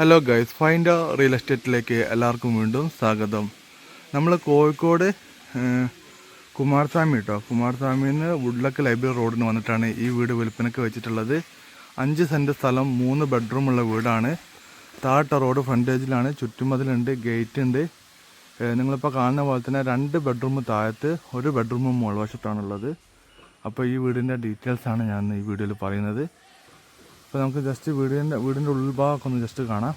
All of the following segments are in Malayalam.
ഹലോ ഗൈസ് ഫൈൻഡ് റിയൽ എസ്റ്റേറ്റിലേക്ക് എല്ലാവർക്കും വീണ്ടും സ്വാഗതം. നമ്മൾ കോഴിക്കോട് കുമാരസ്വാമി കേട്ടോ കുമാരസ്വാമിയിൽ വുഡ്ലക്ക് ലൈബ്രറി റോഡിന് വന്നിട്ടാണ് ഈ വീട് വിൽപ്പനയ്ക്ക് വെച്ചിട്ടുള്ളത്. അഞ്ച് സെന്റ് സ്ഥലം മൂന്ന് ബെഡ്റൂമുള്ള വീടാണ്. താഴട്ട റോഡ് ഫ്രണ്ടേജിലാണ് ചുറ്റുമതിലുണ്ട് ഗേറ്റ് ഉണ്ട് നിങ്ങളിപ്പോൾ കാണുന്ന പോലെ തന്നെ രണ്ട് ബെഡ്റൂം താഴത്ത് ഒരു ബെഡ്റൂം മുകൾവശത്താണുള്ളത് അപ്പോൾ ഈ വീടിന്റെ ഡീറ്റെയിൽസാണ് ഞാൻ ഈ വീഡിയോയിൽ പറയുന്നത്. അപ്പോൾ നമുക്ക് ജസ്റ്റ് വീടിന്റെ വീടിന്റെ ഉൾഭാഗമൊക്കെ ഒന്ന് ജസ്റ്റ് കാണാം.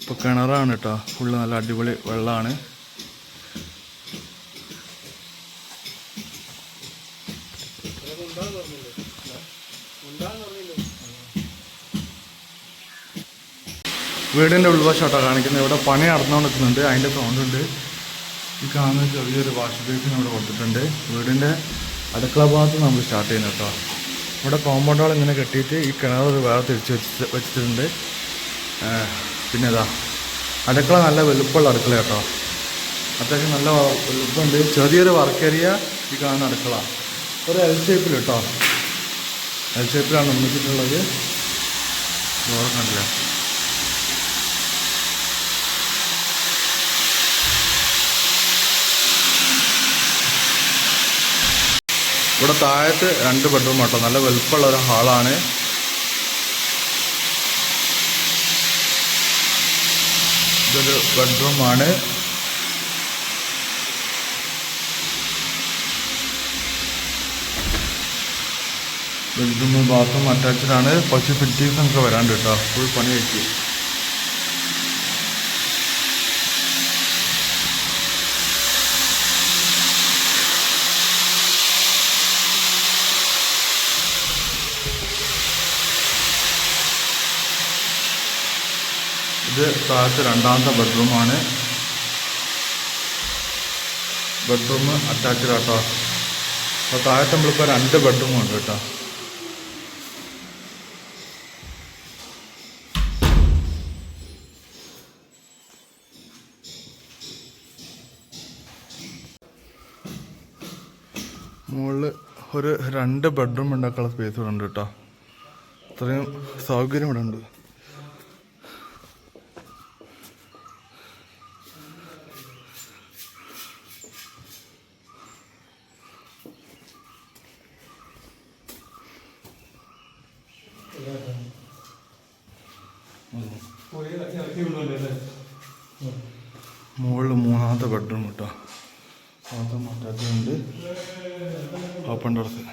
ഇപ്പോൾ കിണറാണ് കേട്ടോ ഫുള്ള് നല്ല അടിപൊളി വെള്ളമാണ് വീടിന്റെ ഉൾവശമായിട്ടാണ് കാണിക്കുന്നത്. ഇവിടെ പണി നടന്നുകൊണ്ടിരിക്കുന്നുണ്ട് അതിന്റെ സൗണ്ട് ഉണ്ട്. ഈ കാണുന്ന ചെറിയൊരു വാഷ് ബേസിൻ ഇവിടെ കൊടുത്തിട്ടുണ്ട്. വീടിന്റെ അടുക്കള ഭാഗത്ത് നമ്മൾ സ്റ്റാർട്ട് ചെയ്യുന്നത് കേട്ടോ. ഇവിടെ കോമ്പൗണ്ട് വാൾ ഇങ്ങനെ കെട്ടിയിട്ട് ഈ കിണർ ഒരു വേറെ തിരിച്ച് വെച്ച് വെച്ചിട്ടുണ്ട്. പിന്നെ ഇതാ. അടുക്കള നല്ല വലുപ്പമുള്ള അടുക്കള കേട്ടോ. അത്യാവശ്യം നല്ല വലുപ്പമുണ്ട്. ചെറിയൊരു വർക്ക് ഏരിയ ഈ കാണുന്ന അടുക്കള. ഒരു എൽ ഷേപ്പിൽ കേട്ടോ. എൽ ഷേപ്പിലാണ് നിർമ്മിച്ചിട്ടുള്ളത്. ഓർക്കണ്ടല്ലോ കണ്ടില്ല? ഇവിടെ താഴത്ത് രണ്ട് ബെഡ്റൂം കേട്ടോ നല്ല വലുപ്പമുള്ള ഒരു ഹാളാണ് ഇതൊരു ബെഡ്റൂമാണ് ബെഡ്റൂം ബാത്റൂം അറ്റാച്ച്ഡ് ആണ്. കുറച്ച് ഫിറ്റിങ്സ് ഒക്കെ വരാണ്ട് കേട്ടോ. ഫുൾ പണി വെച്ച് ഇത് താഴത്തെ രണ്ടാമത്തെ ബെഡ്റൂമാണ് ബെഡ്റൂം അറ്റാച്ച്ഡ് ആട്ടോ. അപ്പോൾ താഴത്തെ നമ്മളിപ്പോൾ രണ്ട് ബെഡ്റൂം ഉണ്ട് കേട്ടോ. മുകളിൽ ഒരു രണ്ട് ബെഡ്റൂം ഉണ്ടാക്കാനുള്ള സ്പേസ് ഇവിടെ ഉണ്ട് കേട്ടോ. അത്രയും സൗകര്യം ഇവിടെ ഉണ്ട്. മുകളിൽ മൂന്നാമത്തെ ബെഡ്റൂം കേട്ടോ ബാത്റൂം അറ്റാച്ചുണ്ട് ഓപ്പൺ ടെറസ്